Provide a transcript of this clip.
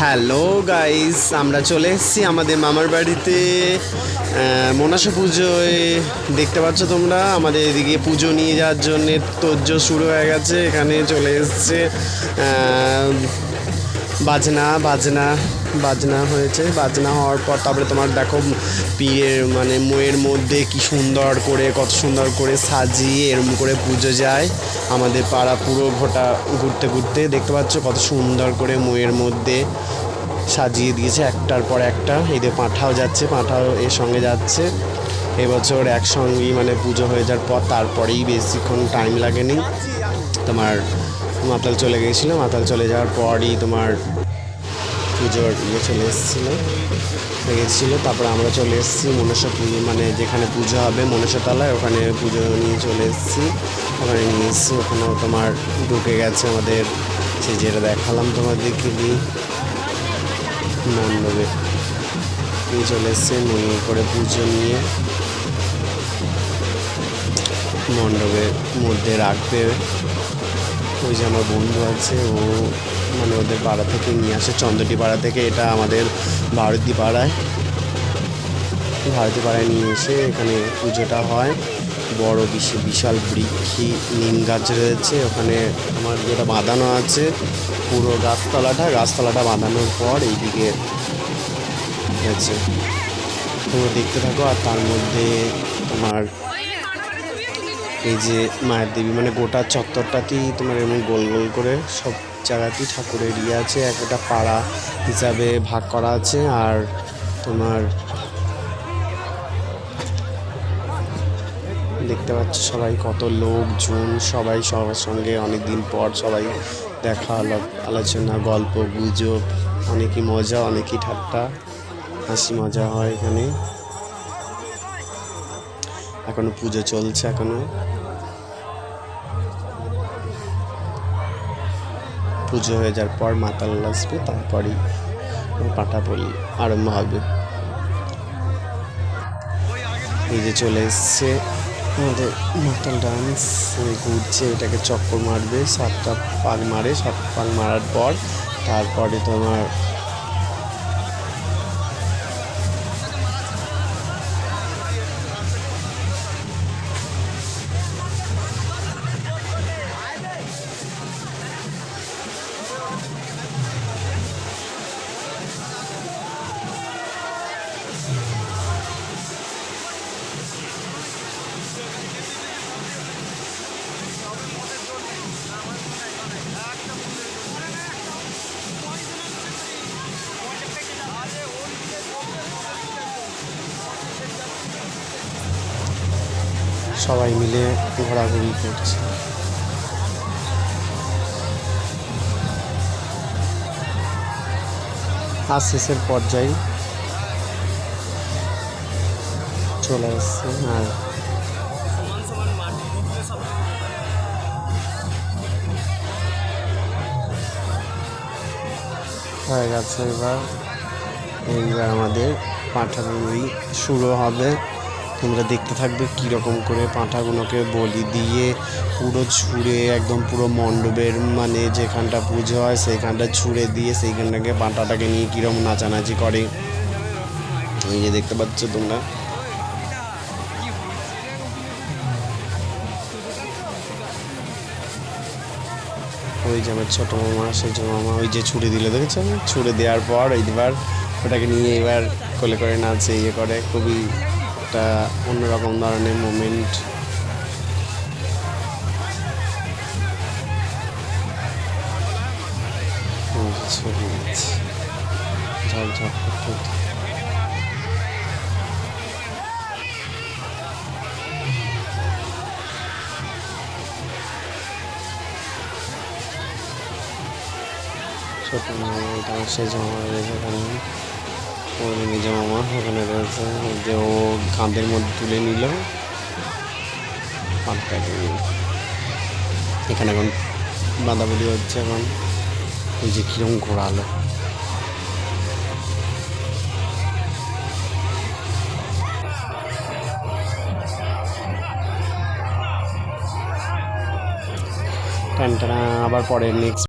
Hello guys আমরা চলে এসেছি আমাদের মামার বাড়িতে। মনাসা পুজোয়। দেখতে পাচ্ছ তোমরা? আমাদের এদিকে পুজো নিয়ে যাওয়ার জন্য তোর্য শুরু হয়ে গেছে। এখানে চলে এসছে বাজনা বাজনা। বাজনা হয়েছে, বাজনা হওয়ার পর তারপরে তোমার দেখো পিয়ের মানে মোয়ের মধ্যে কি সুন্দর করে, কত সুন্দর করে সাজিয়ে এরম করে পুজো যায়। আমাদের পাড়া পুরো ঘোটা ঘুরতে ঘুরতে দেখতে পাচ্ছ কত সুন্দর করে মোয়ের মধ্যে সাজিয়ে দিয়েছে একটার পর একটা। এদের পাঁঠাও যাচ্ছে, পাঁঠাও এর সঙ্গে যাচ্ছে। এবছর একসঙ্গেই মানে পুজো হয়ে যাওয়ার পর তারপরেই বেশিক্ষণ টাইম লাগেনি। তোমার মাতাল চলে গিয়েছিল মাতাল চলে যাওয়ার পরই তোমার পুজোর ইয়ে চলে এসেছিল। গেছিল তারপরে আমরা চলে এসেছি মনসা পুজো মানে যেখানে পুজো হবে মনসাতলায় ওখানে পুজো নিয়ে চলে এসেছি। ওখানে নিয়ে এসেছি, ওখানেও তোমার ঢুকে গেছে আমাদের সে যেটা দেখালাম তোমাদেরকে দিই মণ্ডপে নিয়ে চলে এসছে, নিয়ে করে পুজো নিয়ে মণ্ডপের মধ্যে রাখবে। ওই যে আমার বন্ধু আছে, ও মানে ওদের পাড়া থেকে নিয়ে আসে চন্দ্রটি পাড়া থেকে, এটা আমাদের ভারতী পাড়ায়। ভারতী পাড়ায় নিয়ে এসে এখানে পুজোটা হয়। বড় বিশাল বিশাল বৃক্ষি নিম গাছ রয়েছে, ওখানে আমার যেটা বাঁধানো আছে, পুরো গাছতলাটা গাছতলাটা বাঁধানোর পর এইদিকে আছে তোমরা দেখতে থাকো, আর তার মধ্যে তোমার এই যে মায়ের দেবী মানে গোটা চত্বরটাতেই তোমার এমন গোল গোল করে সব জায়গাতেই ঠাকুরের ইয়ে আছে। একটা পাড়া হিসাবে ভাগ করা আছে আর তোমার দেখতে পাচ্ছ সবাই কত লোকজন, সবাই সবার সঙ্গে অনেক দিন পর সবাই দেখা, আলো- আলোচনা, গল্প, গুজব, অনেকই মজা, অনেকই ঠাট্টা, হাসি মজা হয় এখানে। এখনও পুজো চলছে এখনও। পুজো হয়ে যাওয়ার পর মাতাল আসবে, তারপরেই পাটা পলি আরম্ভ হবে। এই যে চলে এসছে আমাদের মাতাল ডান্স ঘুরছে, এটাকে চক্কর মারবে, সাতটা পাক মারে সাত পাক মারার পর তারপরে তোমার সবাই মিলে ঘোরাঘুরি করছে। আজ শেষের পর্যায়ে চলে এসছে আর হয়ে গেছে এবার এইবার আমাদের পাঁঠাগুলি শুরু হবে। তোমরা দেখতে থাকবে কীরকম করে পাঁঠাগুলোকে বলি দিয়ে পুরো ছুঁড়ে একদম পুরো মণ্ডপের মানে যেখানটা পুজো হয় সেইখানটা ছুঁড়ে দিয়ে সেইখানটাকে পাঁঠাটাকে নিয়ে কীরকম নাচানাচি করে। এই যে দেখতে পাচ্ছ তোমরা। ওই যে আমার ছোটো মামা সেজ মামা ওই যে ছুড়ে দিল, দেখেছ? ছুড়ে দেওয়ার পর এইবার ওটাকে নিয়ে এবার কোলে করে নাচে ইয়ে করে, খুবই একটা অন্যরকম ধরনের মোমেন্ট ছবি দিচ্ছে ঝকঝক করতে করতে। ছোট মামা এটা আমার সেজ মামা রয়েছে এখানে ওর নিজ মামা ওখানে রয়েছে। যে ও কাঁধের মধ্যে তুলে নিল। এখানে এখন বাঁধাবাঁধি হচ্ছে এখন। ওই যে কিরম ঘোরালো। টান আবার পরে নেক্সট